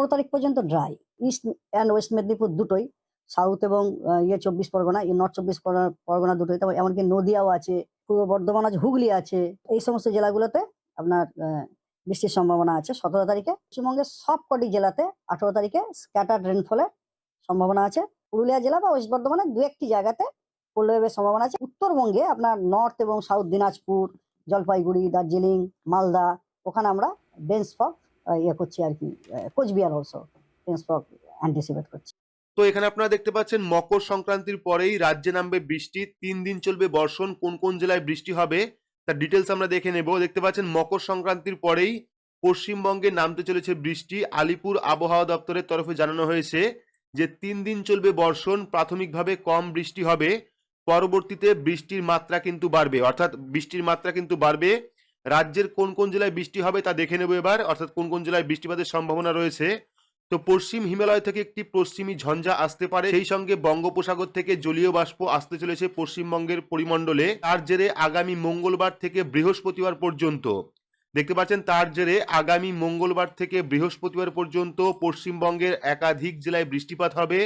পনেরো তারিখ পর্যন্ত dry east and west Medinipur দুটোই সাউথ এবং ইয়ে চব্বিশ পরগনা, এই নর্থ চব্বিশ পরগনা- দুটোই। তারপর এমনকি নদিয়াও আছে, পূর্ব বর্ধমান আছে, হুগলি আছে, এই সমস্ত জেলাগুলোতে আপনার বৃষ্টির সম্ভাবনা আছে সতেরো তারিখে। পশ্চিমবঙ্গের সব কটি জেলাতে আঠেরো তারিখে স্ক্যাটার্ড রেনফলের সম্ভাবনা আছে। পুরুলিয়া জেলা বা ওয়েস্ট বর্ধমানের দু একটি জায়গাতে পল্লবের সম্ভাবনা আছে। উত্তরবঙ্গে আপনার নর্থ এবং সাউথ দিনাজপুর, জলপাইগুড়ি, দার্জিলিং, মালদা, ওখানে আমরা ডেন্স ফগ ইয়ে করছি আর কি কোচবিহার অলসো ডেন্স অ্যান্টিসিপেট করছি। তো এখানে আপনারা দেখতে পাচ্ছেন, মকর সংক্রান্তির পরেই রাজ্যে নামবে বৃষ্টি, তিন দিন চলবে বর্ষণ, কোন কোন জেলায় বৃষ্টি হবে, তার ডিটেলস আমরা দেখে নেব। দেখতে পাচ্ছেন, মকর সংক্রান্তির পরেই পশ্চিমবঙ্গে নামতে চলেছে বৃষ্টি। আলিপুর আবহাওয়া দপ্তরের তরফে জানানো হয়েছে যে, তিন দিন চলবে বর্ষণ, প্রাথমিকভাবে কম বৃষ্টি হবে, পরবর্তীতে বৃষ্টির মাত্রা কিন্তু বাড়বে। অর্থাৎ বৃষ্টির মাত্রা কিন্তু বাড়বে রাজ্যের কোন কোন জেলায় বৃষ্টি হবে তা দেখে নেব এবার, অর্থাৎ কোন কোন জেলায় বৃষ্টিপাতের সম্ভাবনা রয়েছে। তো পশ্চিম হিমালয় থেকে একটি পশ্চিমী ঝঞ্ঝা আসতে পারে, সেই সঙ্গে বঙ্গোপসাগর থেকে জলীয় বাষ্প আসতে চলেছে পশ্চিমবঙ্গের পরিমণ্ডলে। তার জেরে আগামী মঙ্গলবার থেকে বৃহস্পতিবার পর্যন্ত, দেখতে পাচ্ছেন তার জেরে আগামী মঙ্গলবার থেকে বৃহস্পতিবার পর্যন্ত পশ্চিমবঙ্গের একাধিক জেলায় বৃষ্টিপাত হবে।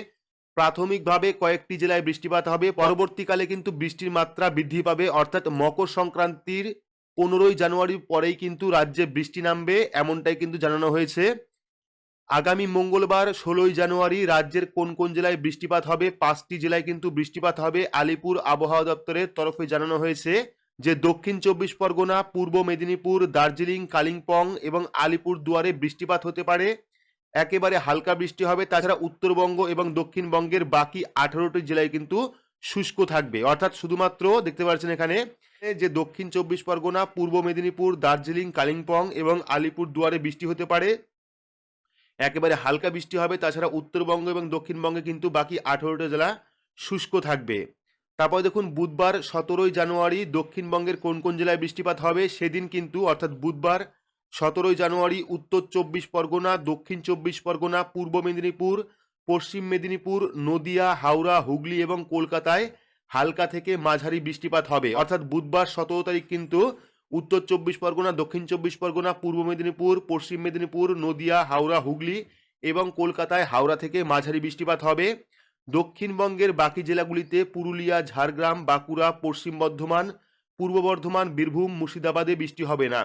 প্রাথমিকভাবে কয়েকটি জেলায় বৃষ্টিপাত হবে, পরবর্তীকালে কিন্তু বৃষ্টির মাত্রা বৃদ্ধি পাবে, অর্থাৎ মকর সংক্রান্তির পনেরোই জানুয়ারির পরেই কিন্তু রাজ্যে বৃষ্টি নামবে, এমনটাই কিন্তু জানানো হয়েছে। আগামী মঙ্গলবার ষোলোই জানুয়ারি রাজ্যের কোন কোন জেলায় বৃষ্টিপাত হবে, পাঁচটি জেলায় কিন্তু বৃষ্টিপাত হবে, আলিপুর আবহাওয়া দপ্তরের তরফে জানানো হয়েছে যে দক্ষিণ চব্বিশ পরগনা, পূর্ব মেদিনীপুর, দার্জিলিং, কালিম্পং এবং আলিপুর দুয়ারে বৃষ্টিপাত হতে পারে। একেবারে হালকা বৃষ্টি হবে, তাছাড়া উত্তরবঙ্গ এবং দক্ষিণবঙ্গের বাকি আঠারোটি জেলায় কিন্তু শুষ্ক থাকবে। অর্থাৎ শুধুমাত্র দেখতে পাচ্ছেন এখানে যে দক্ষিণ চব্বিশ পরগনা, পূর্ব মেদিনীপুর, দার্জিলিং, কালিম্পং এবং আলিপুর দুয়ারে বৃষ্টি হতে পারে। একেবারে হালকা বৃষ্টি হবে, তাছাড়া উত্তরবঙ্গ এবং দক্ষিণবঙ্গে কিন্তু বাকি আঠেরোটা জেলা শুষ্ক থাকবে। তারপর দেখুন, বুধবার সতেরোই জানুয়ারি দক্ষিণবঙ্গের কোন কোন জেলায় বৃষ্টিপাত হবে সেদিন কিন্তু, অর্থাৎ বুধবার সতেরোই জানুয়ারি উত্তর চব্বিশ পরগনা, দক্ষিণ চব্বিশ পরগনা, পূর্ব মেদিনীপুর পশ্চিম মেদিনীপুর, নদিয়া, হাওড়া, হুগলি এবং কলকাতায় হালকা থেকে মাঝারি বৃষ্টিপাত হবে। অর্থাৎ বুধবার সতেরো তারিখ কিন্তু উত্তর চব্বিশ পরগনা, দক্ষিণ চব্বিশ পরগনা, পূর্ব মেদিনীপুর, পশ্চিম মেদিনীপুর, নদিয়া, হাওড়া, হুগলি এবং কলকাতায় হাওড়া থেকে মাঝারি বৃষ্টিপাত হবে। দক্ষিণবঙ্গের বাকি জেলাগুলিতে পুরুলিয়া, ঝাড়গ্রাম, বাঁকুড়া, পশ্চিম বর্ধমান, পূর্ব বর্ধমান, বীরভূম, মুর্শিদাবাদে বৃষ্টি হবে না।